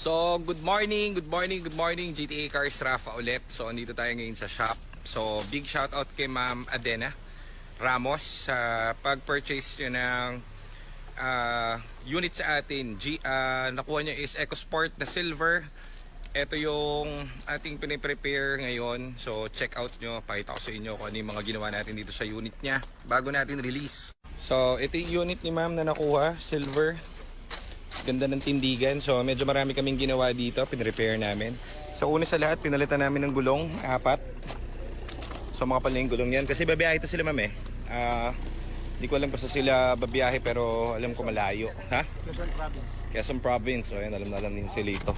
So, good morning, good morning, good morning GTA Cars Rafa ulit. So, andito tayo ngayon sa shop. So, big shout out kay Ma'am Adena Ramos sa pag-purchase niya ng ah, unit sa atin. G, ah, nakuha niya is EcoSport na silver. Ito yung ating piniprepare ngayon. So, check out nyo. Pakita ko sa inyo kung ano yung mga ginawa natin dito sa unit niya bago natin release. So, ito yung unit ni ma'am na nakuha, silver. Ganda ng tindigan. So, medyo marami kaming ginawa dito. Pinrepair namin. So, una sa lahat, pinalitan namin ng gulong. Apat. So, mga pala yung gulong yan. Kasi babiyahe ito sila, ma'am eh. Ah, Hindi ko alam kung saan sila babiyahe pero alam ko malayo. Ha? Quezon Province. Quezon Province. So, ayan, alam na alam din sila ito.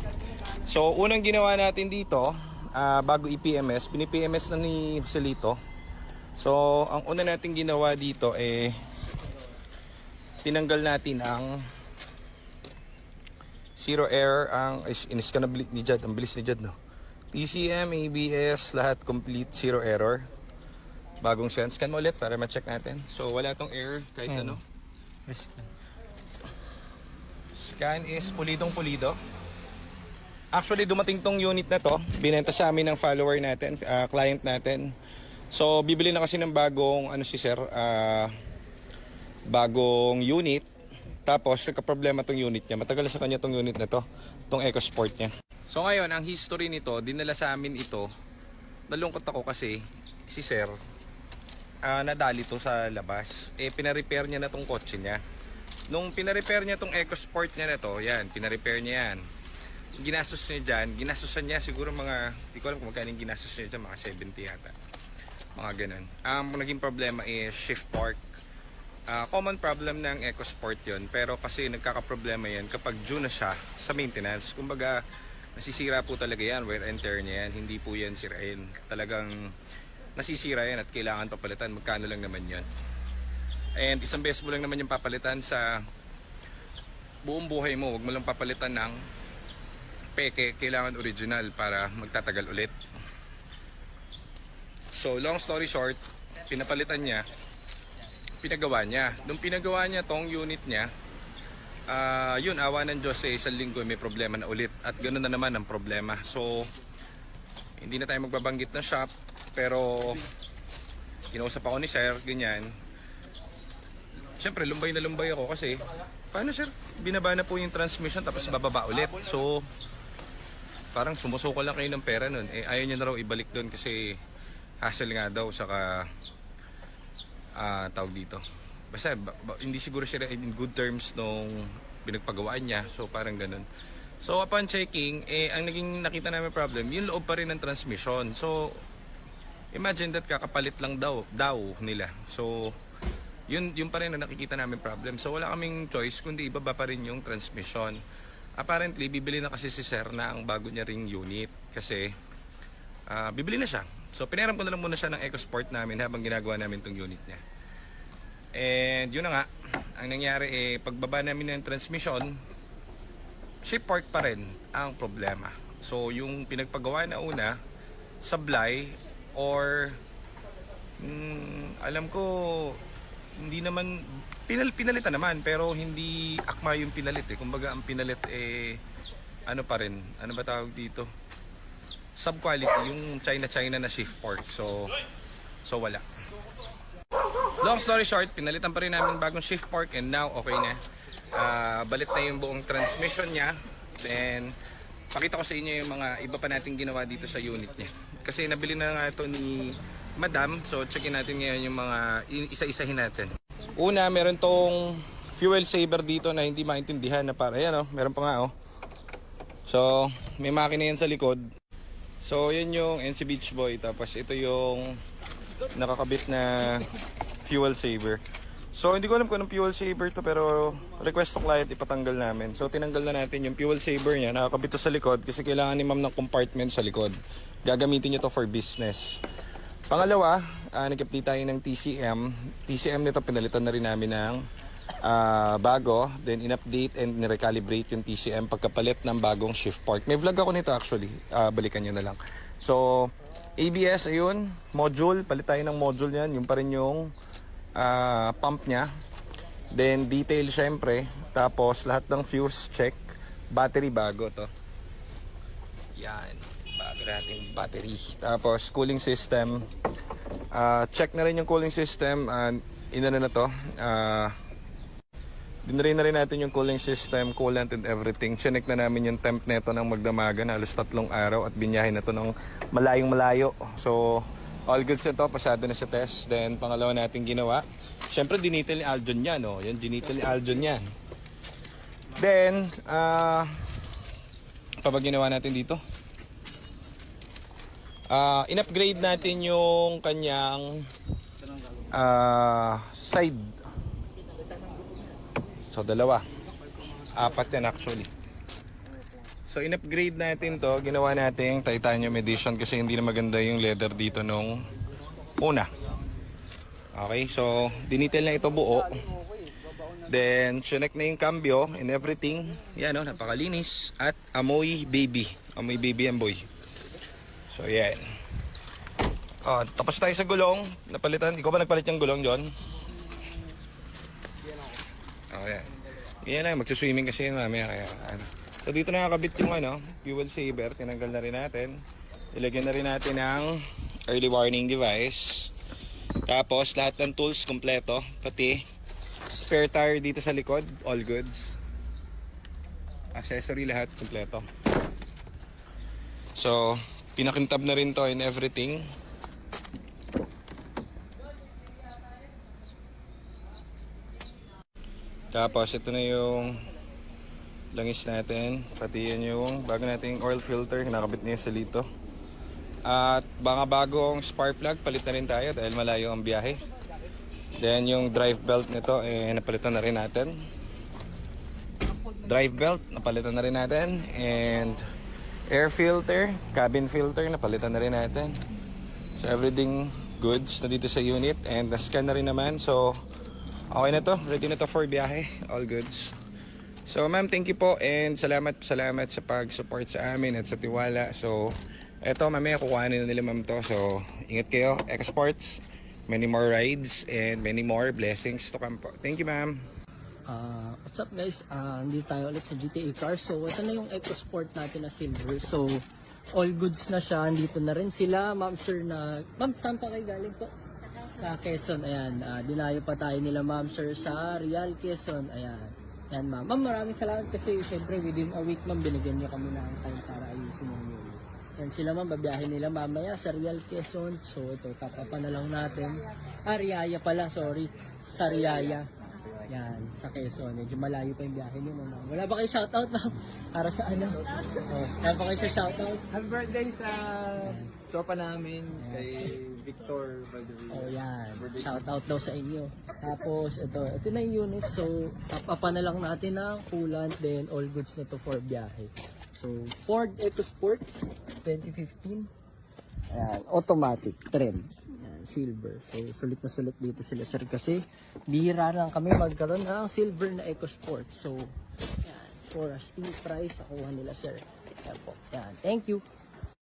So, unang ginawa natin dito, ah, bago i-PMS, bini-PMS na ni Joselito. So, ang una natin ginawa dito, eh, tinanggal natin ang zero error, ang, is, inis ka na ni Jad, ang bilis ni Jad, no? TCM, ABS, lahat complete, zero error. Bagong scan. Scan mo ulit para ma-check natin. So, wala tong error kahit ano. Scan is pulidong pulido. Actually, dumating tong unit na to. Binenta sa amin ng follower natin, ah, client natin. So, bibili na kasi ng bagong, ano si sir, ah, bagong unit. Tapos, nagka-problema tong unit niya. Matagal sa kanya tong unit na to. Tong EcoSport niya. So, ngayon, ang history nito, dinala sa amin ito. Nalungkot ako kasi, si sir, ah, nadali to sa labas. Eh, pinarepair niya na tong kotse niya. Nung pinarepair niya tong EcoSport niya na to, yan, pinarepair niya yan. Ginastos niya dyan, ginastosan niya siguro mga, di ko alam kung magkano ginastos niya dyan, mga 70 yata. Mga ganun. Ang naging problema is shift fork. Ah, common problem ng EcoSport yon pero kasi nagkakaproblema yan kapag due na siya sa maintenance. Kumbaga, nasisira po talaga yan, wear and tear niya yan, hindi po yan sirain. Talagang nasisira yan at kailangan papalitan, magkano lang naman yon And isang beses mo lang naman yung papalitan sa buong buhay mo. Huwag mo lang papalitan ng peke. Kailangan original para magtatagal ulit. So, long story short, pinapalitan niya, pinagawa niya. Nung pinagawa niya tong unit niya, ah yun, awa ng Diyos eh, isang linggo may problema na ulit. At ganoon na naman ang problema. So, hindi na tayo magbabanggit ng shop, pero kinausap ako ni Sir, ganyan. Siyempre, lumbay na lumbay ako kasi, paano sir, binaba na po yung transmission tapos bababa ulit. So, parang sumusuko lang kayo ng pera nun. Eh, ayaw niya na raw ibalik doon kasi hassle nga daw, saka ah tawag dito. Basta, ba- ba- hindi siguro siya in good terms nung pinagpagawaan niya. So, parang ganun. So, upon checking, eh, ang naging nakita namin problem, yung loob pa rin ng transmission. So, imagine that kakapalit lang daw, daw nila. So, yun, yun pa rin ang nakikita namin problem. So, wala kaming choice kundi ibaba pa rin yung transmission. Apparently, bibili na kasi si Sir na ang bago niya ring unit. Kasi, ah, bibili na siya. So, pinaram ko na lang muna siya ng EcoSport namin habang ginagawa namin tong unit niya. And yun na nga, ang nangyari eh, pagbaba namin ng transmission, shift park pa rin ang problema. So, yung pinagpagawa na una, sablay or mm, alam ko hindi naman pinal pinalitan naman pero hindi akma yung pinalit eh. Kumbaga ang pinalit eh ano pa rin, ano ba tawag dito? Sub quality yung China China na shift fork. So so wala. Long story short, pinalitan pa rin namin bagong shift fork and now okay na. Ah, balit na yung buong transmission niya. Then, pakita ko sa inyo yung mga iba pa nating ginawa dito sa unit niya. Kasi nabili na nga ito ni Madam. So, checkin natin ngayon yung mga isa-isahin natin. Una, meron tong fuel saver dito na hindi maintindihan na para yan oh. Meron pa nga oh. So, may makina yan sa likod. So, yan yung NC Beach Boy. Tapos, ito yung nakakabit na fuel saver. So, hindi ko alam kung anong fuel saver to pero request ng client ipatanggal namin. So, tinanggal na natin yung fuel saver niya. Nakakabit to sa likod kasi kailangan ni ma'am ng compartment sa likod. Gagamitin niyo to for business. Pangalawa, uh, nag-update tayo ng TCM. TCM nito pinalitan na rin namin ng ah, bago. Then in-update and recalibrate yung TCM pagkapalit ng bagong shift part. May vlog ako nito actually. Ah, balikan nyo na lang. So, ABS, ayun. Module. Palit tayo ng module yan. Yung pa rin yung ah, pump niya. Then detail syempre. Tapos lahat ng fuse check. Battery bago to. Yan. Bago nating battery. Tapos, cooling system. Ah, check na rin yung cooling system. Uh, inano na to. Ah, Dinray na rin natin yung cooling system, coolant and everything. Chinek na namin yung temp neto ng magdamagan, halos tatlong araw at binyahin na to ng malayong malayo. So, all goods na to, pasado na sa test. Then, pangalawa natin ginawa. Siyempre, dinitil ni Aljon yan, no? Yan, dinitil ni Aljon yan. Then, ah, pa ba ginawa natin dito? Ah, in-upgrade natin yung kanyang ah, side So, dalawa. Apat yan actually. So, in-upgrade natin to. Ginawa natin titanium edition kasi hindi na maganda yung leather dito nung una. Okay, so, dinitil na ito buo. Then, chinek na yung cambio and everything. Yan, no, napakalinis. At amoy baby. Amoy baby and boy. So, yan. Oh, tapos tayo sa gulong. Napalitan. Ikaw ba nagpalit yung gulong, John? Oh, yan. Lang, magsuswimming kasi yun mamaya. Kaya, ano. So, dito nakakabit yung ano, fuel saver. Tinanggal na rin natin. Ilagyan na rin natin ng early warning device. Tapos, lahat ng tools kompleto. Pati, spare tire dito sa likod. All goods. Accessory lahat kompleto. So, pinakintab na rin to and everything. Tapos ito na yung langis natin. Pati yan yung bago nating oil filter. Nakabit niya sa lito. At baka bagong spark plug, palit na rin tayo dahil malayo ang biyahe. Then yung drive belt nito, eh, napalitan na rin natin. Drive belt, napalitan na rin natin. And air filter, cabin filter, napalitan na rin natin. So everything goods na dito sa unit. And na-scan na rin naman. So Okay na to, ready na to for biyahe. All goods. So ma'am, thank you po and salamat salamat sa pag-support sa amin at sa tiwala. So eto mamaya kukuhanin na nila ma'am to. So ingat kayo, Eco Sports. Many more rides and many more blessings to come po. Thank you ma'am. Ah, what's up guys? Ah, nandito tayo ulit sa GTA Car. So, ito na yung EcoSport natin na silver. So, all goods na siya. Andito na rin sila. Ma'am sir na... Ma'am, saan pa kayo galing po? Sa Quezon. Ayan. ah, dinayo pa tayo nila ma'am sir sa Real Quezon. Ayan. Ayan ma'am. Ma'am, maraming salamat kasi syempre within a week ma'am binigyan niyo kami ng time para ayusin yung unit. Yan sila ma'am, babiyahin nila mamaya sa Real Quezon. So ito, tatapa na lang natin. Ah, Riaya pala, sorry. Sa Riaya. Yan, sa Quezon. Medyo malayo pa yung biyahe nyo. Ma'am. Wala ba kayo shoutout ma'am? Para sa ano? Oh, wala ba kayo sa shoutout? Happy birthday sa tropa namin kay Victor Valderia. Oh, yan. Shoutout daw sa inyo. Tapos, ito. Ito na yung unit. So, tapapa na lang natin ng coolant. Then, all goods na to for biyahe. So, Ford EcoSport 2015. Ayan, automatic trend. Ayan, silver. So, sulit na sulit dito sila sir kasi bihira lang kami magkaroon ng silver na EcoSport. So, ayan, for a steep price, nakuha nila sir. Ayan po. Ayan, thank you.